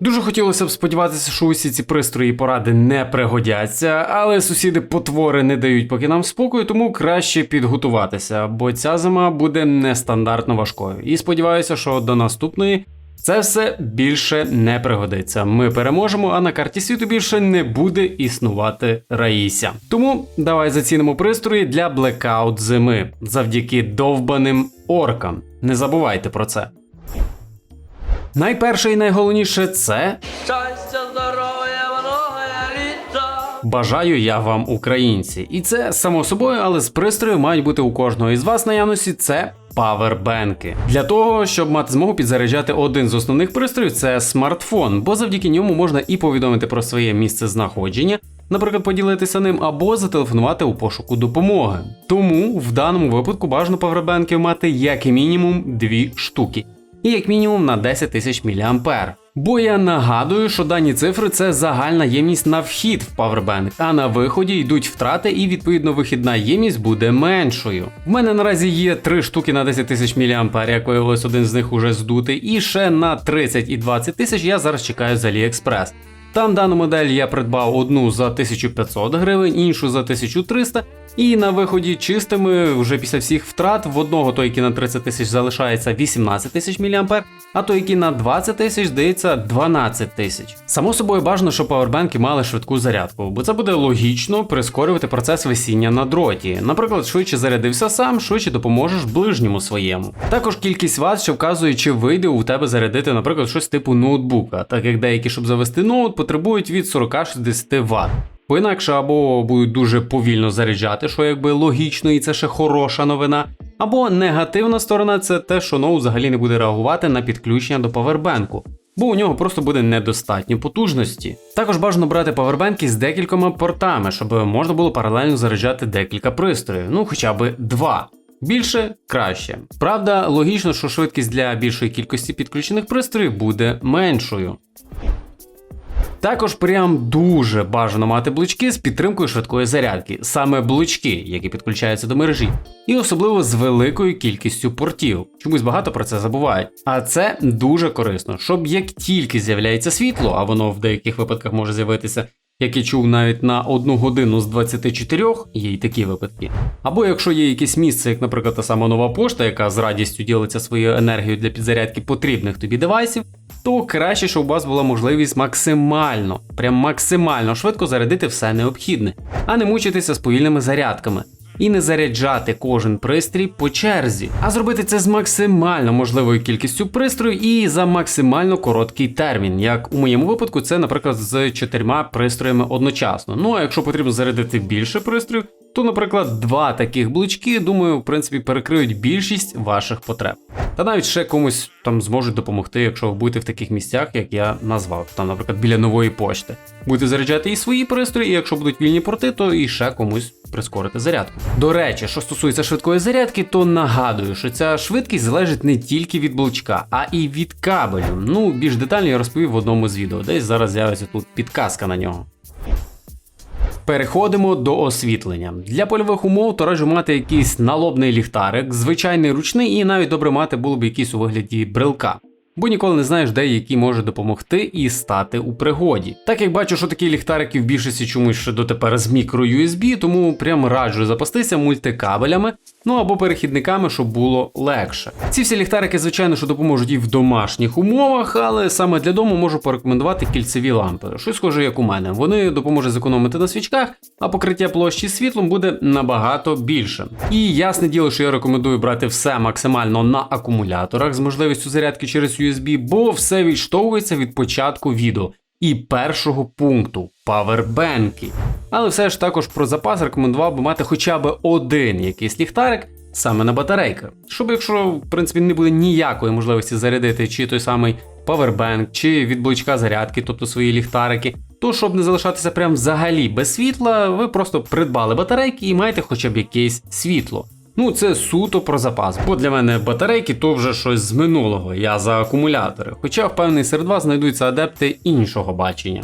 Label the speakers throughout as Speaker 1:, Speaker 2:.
Speaker 1: Дуже хотілося б сподіватися, що усі ці пристрої і поради не пригодяться, але сусіди потвори не дають поки нам спокою, тому краще підготуватися, бо ця зима буде нестандартно важкою. І сподіваюся, що до наступної це все більше не пригодиться. Ми переможемо, а на карті світу більше не буде існувати Раїся. Тому давай зацінимо пристрої для блекаут зими завдяки довбаним оркам. Не забувайте про це. Найперше і найголовніше це
Speaker 2: Щастя, здоров'я, многое літа.
Speaker 1: Бажаю я вам, українці. І це само собою, але з пристрою мають бути у кожного із вас наявності це павербенки. Для того, щоб мати змогу підзаряджати один з основних пристроїв, це смартфон, бо завдяки ньому можна і повідомити про своє місце знаходження. Наприклад, поділитися ним або зателефонувати у пошуку допомоги. Тому в даному випадку бажано павербенків мати як мінімум дві штуки, і як мінімум на 10 тисяч мА. Бо я нагадую, що дані цифри це загальна ємність на вхід в Powerbank, а на виході йдуть втрати, і відповідно вихідна ємність буде меншою. В мене наразі є 3 штуки на 10 тисяч мА, як виявилось, один з них уже здутий, і ще на 30 і 20 тисяч я зараз чекаю з AliExpress. Там дану модель я придбав одну за 1500 гривень, іншу за 1300, і на виході чистими вже після всіх втрат в одного той, який на 30 тисяч залишається 18 тисяч мА, а той, який на 20 тисяч здається 12 тисяч. Само собою бажано, щоб павербенки мали швидку зарядку, бо це буде логічно прискорювати процес висіння на дроті. Наприклад, швидше зарядився сам, швидше допоможеш ближньому своєму. Також кількість ват, що вказує, чи вийде у тебе зарядити, наприклад, щось типу ноутбука, так як деякі, щоб завести ноут, потребують від 40-60 Вт. Бо інакше або будуть дуже повільно заряджати, що якби логічно, і це ще хороша новина. Або негативна сторона це те, що ноут взагалі не буде реагувати на підключення до павербенку. Бо у нього просто буде недостатньо потужності. Також бажано брати павербенки з декількома портами, щоб можна було паралельно заряджати декілька пристроїв, ну хоча б два. Більше краще. Правда, логічно, що швидкість для більшої кількості підключених пристроїв буде меншою. Також прям дуже бажано мати блочки з підтримкою швидкої зарядки, саме блочки, які підключаються до мережі, і особливо з великою кількістю портів. Чомусь багато про це забувають. А це дуже корисно, щоб як тільки з'являється світло, а воно в деяких випадках може з'явитися. Як я чув навіть на одну годину з 24, є й такі випадки. Або якщо є якесь місце, як, наприклад, та сама нова пошта, яка з радістю ділиться своєю енергією для підзарядки потрібних тобі девайсів, то краще, щоб у вас була можливість максимально, прям максимально швидко зарядити все необхідне, а не мучитися з повільними зарядками. І не заряджати кожен пристрій по черзі, а зробити це з максимально можливою кількістю пристроїв і за максимально короткий термін. Як у моєму випадку, це, наприклад, з чотирма пристроями одночасно. Ну а якщо потрібно зарядити більше пристроїв, то, наприклад, два таких блочки, думаю, в принципі, перекриють більшість ваших потреб. Та навіть ще комусь там зможуть допомогти, якщо ви будете в таких місцях, як я назвав, там, наприклад, біля нової пошти. Будете заряджати і свої пристрої, і якщо будуть вільні порти, то і ще комусь прискорити зарядку. До речі, що стосується швидкої зарядки, то нагадую, що ця швидкість залежить не тільки від блочка, а і від кабелю. Ну, більш детально я розповів в одному з відео, десь зараз з'явиться тут підказка на нього. Переходимо до освітлення. Для польових умов то мати якийсь налобний ліхтарик, звичайний ручний, і навіть добре мати було б якийсь у вигляді брелка. Бо ніколи не знаєш, де який може допомогти і стати у пригоді. Так як бачу, що такі ліхтарики в більшості чомусь ще дотепер з мікро-USB, тому прям раджу запастися мультикабелями, ну або перехідниками, щоб було легше. Ці всі ліхтарики, звичайно, що допоможуть і в домашніх умовах, але саме для дому можу порекомендувати кільцеві лампи. Щось схоже, як у мене. Вони допоможуть зекономити на свічках, а покриття площі світлом буде набагато більше. І ясне діло, що я рекомендую брати все максимально на акумуляторах з можливістю зарядки через бо все відштовхується від початку відео. І першого пункту павербенки. Але все ж також про запас рекомендував би мати хоча б один якийсь ліхтарик саме на батарейках. Щоб якщо в принципі не буде ніякої можливості зарядити чи той самий павербенк, чи від блочка зарядки, тобто свої ліхтарики, то щоб не залишатися прям взагалі без світла, ви просто придбали батарейки і маєте хоча б якесь світло. Ну, це суто про запас, бо для мене батарейки то вже щось з минулого, я за акумулятори. Хоча впевнений серед вас знайдуться адепти іншого бачення.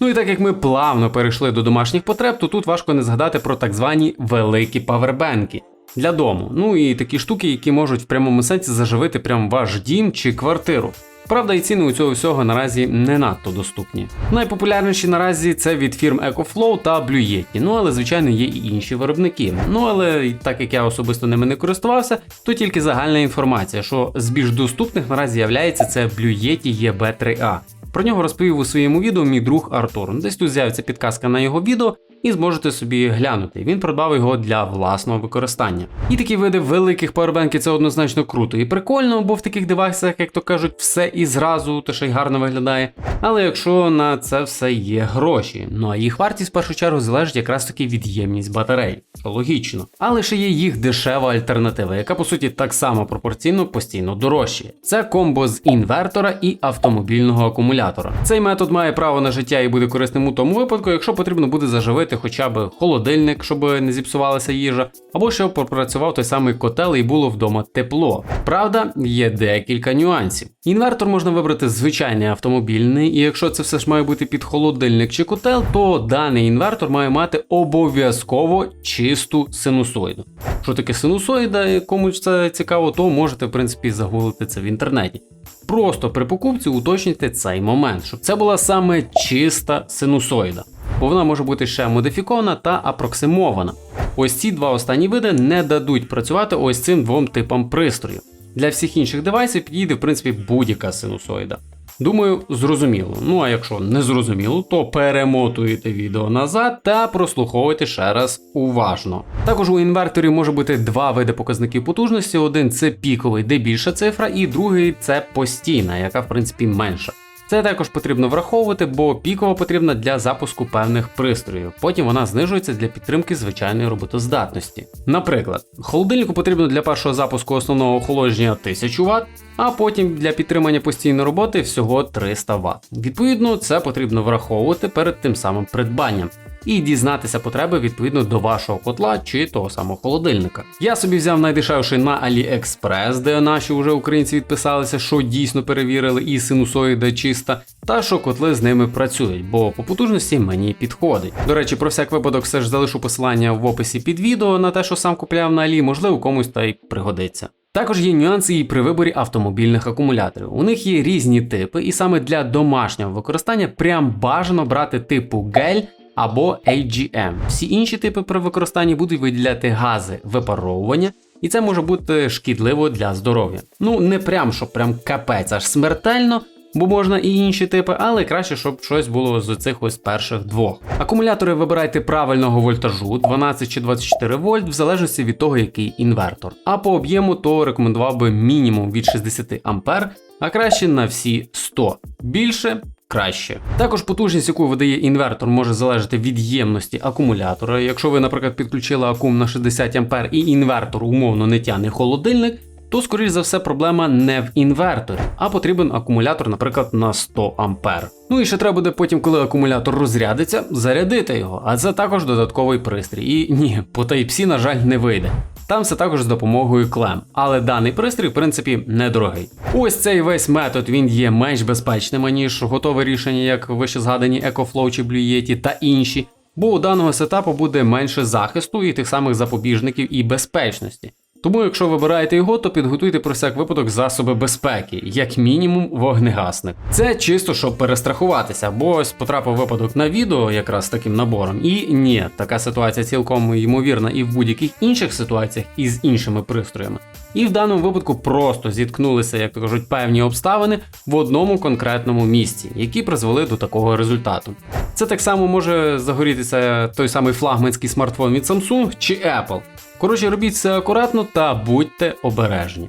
Speaker 1: Ну і так як ми плавно перейшли до домашніх потреб, то тут важко не згадати про так звані великі павербенки для дому. Ну і такі штуки, які можуть в прямому сенсі заживити прям ваш дім чи квартиру. Правда, і ціни у цього всього наразі не надто доступні. Найпопулярніші наразі це від фірм EcoFlow та Blue Yeti, ну але звичайно є і інші виробники. Ну але так як я особисто ними не користувався, то тільки загальна інформація, що з більш доступних наразі являється це Blue Yeti EB3A. Про нього розповів у своєму відео мій друг Артур. Десь тут з'явиться підказка на його відео, і зможете собі глянути. Він придбав його для власного використання. І такі види великих павербенків це однозначно круто і прикольно, бо в таких девайсах, як то кажуть, все і зразу, то ще й гарно виглядає. Але якщо на це все є гроші, ну а їх вартість в першу чергу залежить якраз таки від ємність батарей, логічно. Але ще є їх дешева альтернатива, яка по суті так само пропорційно постійно дорожчає. Це комбо з інвертора і автомобільного акумулятора. Цей метод має право на життя і буде корисним у тому випадку, якщо потрібно буде заживити хоча б холодильник, щоб не зіпсувалася їжа, або щоб попрацював той самий котел і було вдома тепло. Правда, є декілька нюансів. Інвертор можна вибрати звичайний автомобільний, і якщо це все ж має бути під холодильник чи котел, то даний інвертор має мати обов'язково чисту синусоїду. Що таке синусоїда, комусь це цікаво, то можете в принципі загуглити це в інтернеті. Просто при покупці уточнюйте цей момент, щоб це була саме чиста синусоїда, бо вона може бути ще модифікована та апроксимована. Ось ці два останні види не дадуть працювати ось цим двом типам пристрою. Для всіх інших девайсів підійде в принципі будь-яка синусоїда. Думаю, зрозуміло. Ну а якщо не зрозуміло, то перемотуєте відео назад та прослуховуйте ще раз уважно. Також у інверторі може бути два види показників потужності: один це піковий, де більша цифра, і другий це постійна, яка в принципі менша. Це також потрібно враховувати, бо пікова потрібна для запуску певних пристроїв. Потім вона знижується для підтримки звичайної роботоздатності. Наприклад, холодильнику потрібно для першого запуску основного охолодження 1000 Вт, а потім для підтримання постійної роботи всього 300 Вт. Відповідно, це потрібно враховувати перед тим самим придбанням. І дізнатися потреби відповідно до вашого котла чи того самого холодильника. Я собі взяв найдешевший на AliExpress, де наші вже українці відписалися, що дійсно перевірили і синусоїда чиста, та що котли з ними працюють, бо по потужності мені підходить. До речі, про всяк випадок все ж залишу посилання в описі під відео на те, що сам купляв на Алі, можливо, комусь та й пригодиться. Також є нюанси і при виборі автомобільних акумуляторів. У них є різні типи, і саме для домашнього використання прям бажано брати типу гель або AGM. Всі інші типи при використанні будуть виділяти гази випаровування, і це може бути шкідливо для здоров'я. Ну не прям, щоб прям капець аж смертельно. Бо можна і інші типи, але краще, щоб щось було з цих ось перших двох. Акумулятори вибирайте правильного вольтажу 12 чи 24 вольт, в залежності від того, який інвертор. А по об'єму то рекомендував би мінімум від 60 ампер, а краще на всі 100. Більше краще. Також потужність, яку видає інвертор, може залежати від ємності акумулятора. Якщо ви, наприклад, підключили акум на 60 А і інвертор умовно не тягне холодильник, то, скоріш за все, проблема не в інверторі, а потрібен акумулятор, наприклад, на 100 ампер. Ну і ще треба буде потім, коли акумулятор розрядиться, зарядити його, а це також додатковий пристрій. І ні, по Type-C, на жаль, не вийде. Там все також з допомогою клем, але даний пристрій, в принципі, недорогий. Ось цей весь метод він є менш безпечним, ніж готове рішення, як вище згадані EcoFlow чи Blue Yeti та інші, бо у даного сетапу буде менше захисту і тих самих запобіжників і безпечності. Тому, якщо вибираєте його, то підготуйте про всяк випадок засоби безпеки, як мінімум вогнегасник. Це чисто щоб перестрахуватися, бо ось потрапив випадок на відео якраз з таким набором. І ні, така ситуація цілком ймовірна і в будь-яких інших ситуаціях із іншими пристроями. І в даному випадку просто зіткнулися, як то кажуть, певні обставини в одному конкретному місці, які призвели до такого результату. Це так само може загорітися той самий флагманський смартфон від Samsung чи Apple. Коротше, робіть все акуратно та будьте обережні.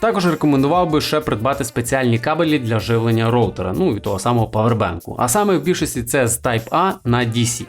Speaker 1: Також рекомендував би ще придбати спеціальні кабелі для живлення роутера, ну і того самого павербенку. А саме в більшості це з Type A на DC.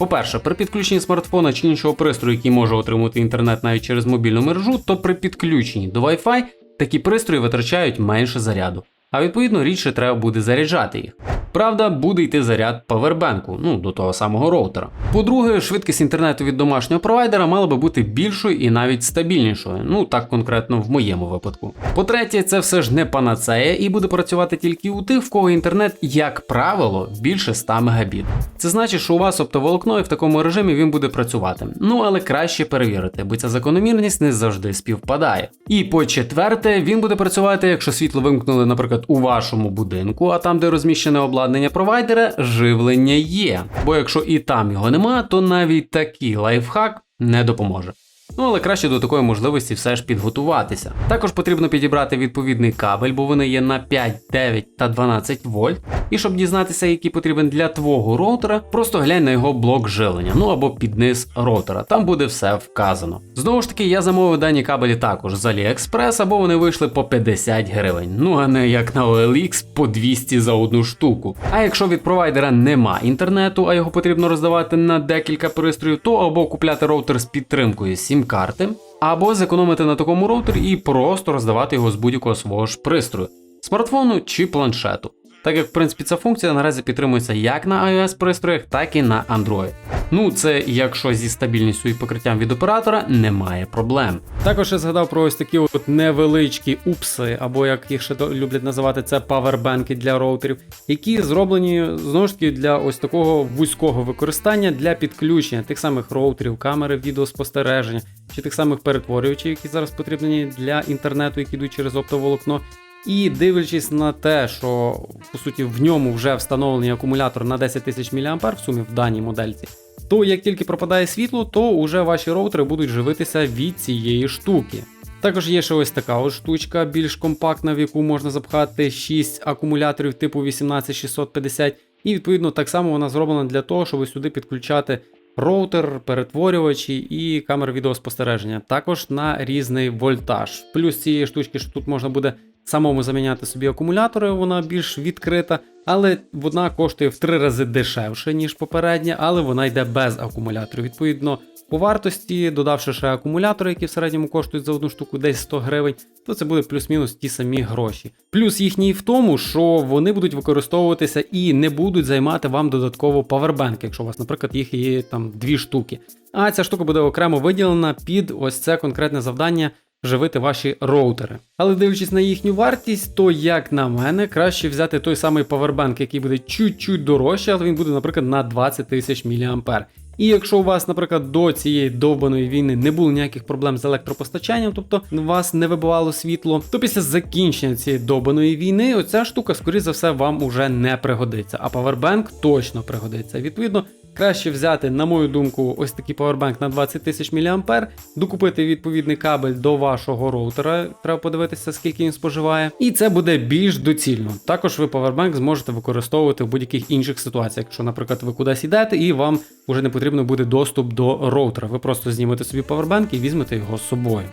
Speaker 1: По-перше, при підключенні смартфона чи іншого пристрою, який може отримати інтернет навіть через мобільну мережу, то при підключенні до Wi-Fi такі пристрої витрачають менше заряду, а відповідно рідше треба буде заряджати їх. Правда, буде йти заряд павербенку, ну до того самого роутера. По-друге, швидкість інтернету від домашнього провайдера мала би бути більшою і навіть стабільнішою. Ну так конкретно в моєму випадку. По-третє, це все ж не панацея і буде працювати тільки у тих, в кого інтернет, як правило, більше 100 мегабіт. Це значить, що у вас оптоволокно і в такому режимі він буде працювати. Ну але краще перевірити, бо ця закономірність не завжди співпадає. І по четверте, він буде працювати, якщо світло вимкнули, наприклад, у вашому будинку, а там, де розміщене обладнання провайдера, живлення є. Бо якщо і там його нема, то навіть такий лайфхак не допоможе. Ну, але краще до такої можливості все ж підготуватися. Також потрібно підібрати відповідний кабель, бо вони є на 5, 9 та 12 вольт. І щоб дізнатися, який потрібен для твого роутера, просто глянь на його блок живлення, ну або під низ роутера. Там буде все вказано. Знову ж таки, я замовив дані кабелі також з AliExpress, або вони вийшли по 50 гривень. Ну а не як на OLX по 200 за одну штуку. А якщо від провайдера нема інтернету, а його потрібно роздавати на декілька пристроїв, то або купляти роутер з підтримкою сім-карти, або зекономити на такому роутері і просто роздавати його з будь-якого свого ж пристрою, смартфону чи планшету. Так як в принципі ця функція наразі підтримується як на iOS пристроях, так і на Android. Ну це якщо зі стабільністю і покриттям від оператора немає проблем. Також я згадав про ось такі от невеличкі упси, або як їх ще люблять називати, це павербенки для роутерів, які зроблені знову ж таки для ось такого вузького використання для підключення тих самих роутерів, камери відеоспостереження чи тих самих перетворювачів, які зараз потрібні для інтернету, які йдуть через оптоволокно. І дивлячись на те, що по суті в ньому вже встановлений акумулятор на 10 тисяч мА в сумі в даній модельці, то як тільки пропадає світло, то уже ваші роутери будуть живитися від цієї штуки. Також є ще ось така ось штучка, більш компактна, в яку можна запхати 6 акумуляторів типу 18650, і відповідно так само вона зроблена для того, щоб сюди підключати роутер, перетворювачі і камери відеоспостереження, також на різний вольтаж. Плюс цієї штучки, що тут можна буде самому заміняти собі акумулятори, вона більш відкрита, але вона коштує в три рази дешевше, ніж попередня, але вона йде без акумуляторів. Відповідно, по вартості, додавши ще акумулятори, які в середньому коштують за одну штуку десь 100 гривень, то це буде плюс-мінус ті самі гроші. Плюс їхній в тому, що вони будуть використовуватися і не будуть займати вам додатково павербенк, якщо у вас, наприклад, їх є там дві штуки. А ця штука буде окремо виділена під ось це конкретне завдання живити ваші роутери. Але дивлячись на їхню вартість, то як на мене, краще взяти той самий павербанк, який буде чуть-чуть дорожче, але він буде, наприклад, на 20 тисяч мА. І якщо у вас, наприклад, до цієї довбаної війни не було ніяких проблем з електропостачанням, тобто вас не вибивало світло, то після закінчення цієї довбаної війни оця штука, скоріш за все, вам уже не пригодиться. А павербанк точно пригодиться. Відповідно, краще взяти, на мою думку, ось такий павербанк на 20 тисяч мА, докупити відповідний кабель до вашого роутера. Треба подивитися, скільки він споживає, і це буде більш доцільно. Також ви павербанк зможете використовувати в будь-яких інших ситуаціях, якщо, наприклад, ви кудись йдете і вам вже не потрібно буде доступ до роутера. Ви просто знімете собі павербанк і візьмете його з собою.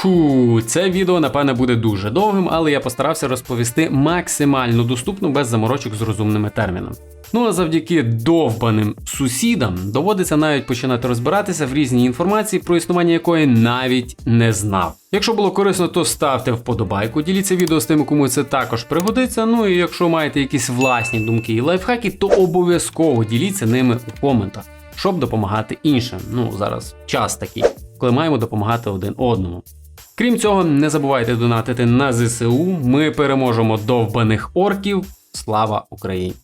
Speaker 1: Фу, це відео напевне буде дуже довгим, але я постарався розповісти максимально доступно без заморочок з розумними термінами. Ну а завдяки довбаним сусідам доводиться навіть починати розбиратися в різній інформації, про існування якої навіть не знав. Якщо було корисно, то ставте вподобайку, діліться відео з тими, кому це також пригодиться. Ну і якщо маєте якісь власні думки і лайфхаки, то обов'язково діліться ними у коментах, щоб допомагати іншим. Ну зараз час такий, коли маємо допомагати один одному. Крім цього, не забувайте донатити на ЗСУ. Ми переможемо довбаних орків. Слава Україні!